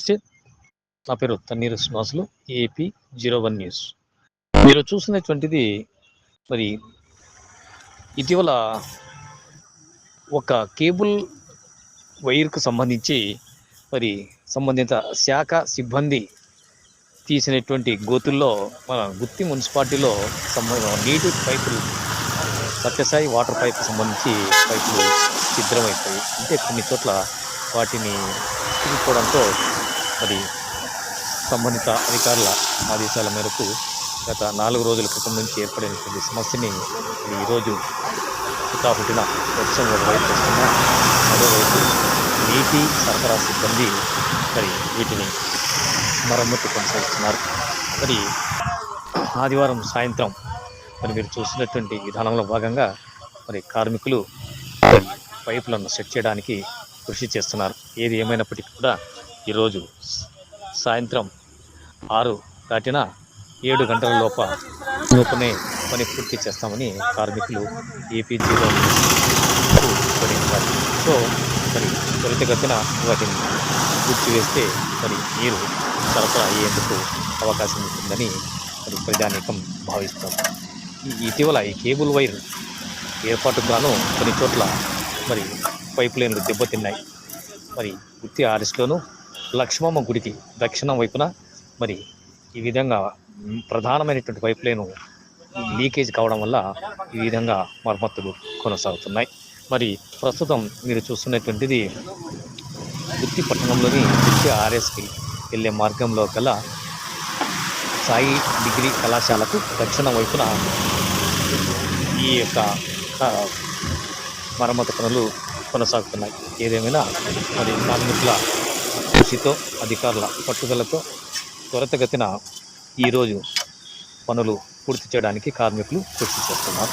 నమస్తే. నా పేరు Tanneeru Srinivasulu AP zero one news. మీరు చూసినటువంటిది మరి ఇటీవల ఒక కేబుల్ వైర్కు సంబంధించి మరి సంబంధిత శాఖ సిబ్బంది తీసినటువంటి గోతుల్లో మన గుత్తి మున్సిపాలిటీలో సంబంధ నీటి పైపులు సత్యసాయి వాటర్ పైపు సంబంధించి పైపులు ఛిద్రమైపోయి అంటే కొన్ని చోట్ల వాటిని తిరిగిపోవడంతో మరి సంబంధిత అధికారుల ఆదేశాల మేరకు గత నాలుగు రోజుల క్రితం నుంచి ఏర్పడినటువంటి సమస్యని ఈరోజు ఈరోజు పుట్టిన వర్షం ఒకవైపు వస్తున్నా మరోవైపు నీటి సరఫరా సిబ్బంది మరి వీటిని మరమ్మతు కొనసాగిస్తున్నారు. మరి ఆదివారం సాయంత్రం మరి మీరు చూసినటువంటి విధానంలో భాగంగా మరి కార్మికులు పైపులను సెట్ చేయడానికి కృషి చేస్తున్నారు. ఏది ఏమైనప్పటికీ కూడా ఈరోజు సాయంత్రం ఆరు దాటిన ఏడు గంటల లోప లోపనే పని పూర్తి చేస్తామని కార్మికులు ఏపీజీలో సో మరి త్వరితగతిన వాటిని పూర్తి వేస్తే మరి నీరు సరఫరా అయ్యేందుకు అవకాశం ఉంటుందని మరి ప్రజానీకం భావిస్తారు ఇటీవల ఈ కేబుల్ వైర్ ఏర్పాటుకు గాను కొన్ని చోట్ల మరి పైప్ లైన్లు దెబ్బతిన్నాయి. మరి గుత్తి ఆర్ఎస్లోనూ లక్ష్మమ్మ గుడికి దక్షిణం వైపున మరి ఈ విధంగా ప్రధానమైనటువంటి పైప్ లైను లీకేజ్ కావడం వల్ల ఈ విధంగా మరమ్మతులు కొనసాగుతున్నాయి. మరి ప్రస్తుతం మీరు చూస్తున్నటువంటిది గుత్తి పట్టణంలోని గుత్తి ఆర్ఎస్కి వెళ్ళే మార్గంలో గల సాయి డిగ్రీ కళాశాలకు దక్షిణ వైపున ఈ యొక్క మరమ్మతు పనులు కొనసాగుతున్నాయి. ఏదేమైనా మరి కార్మికుల కృషితో అధికారుల పట్టుదలతో త్వరితగతిన ఈరోజు పనులు పూర్తి చేయడానికి కార్మికులు కృషి చేస్తున్నారు.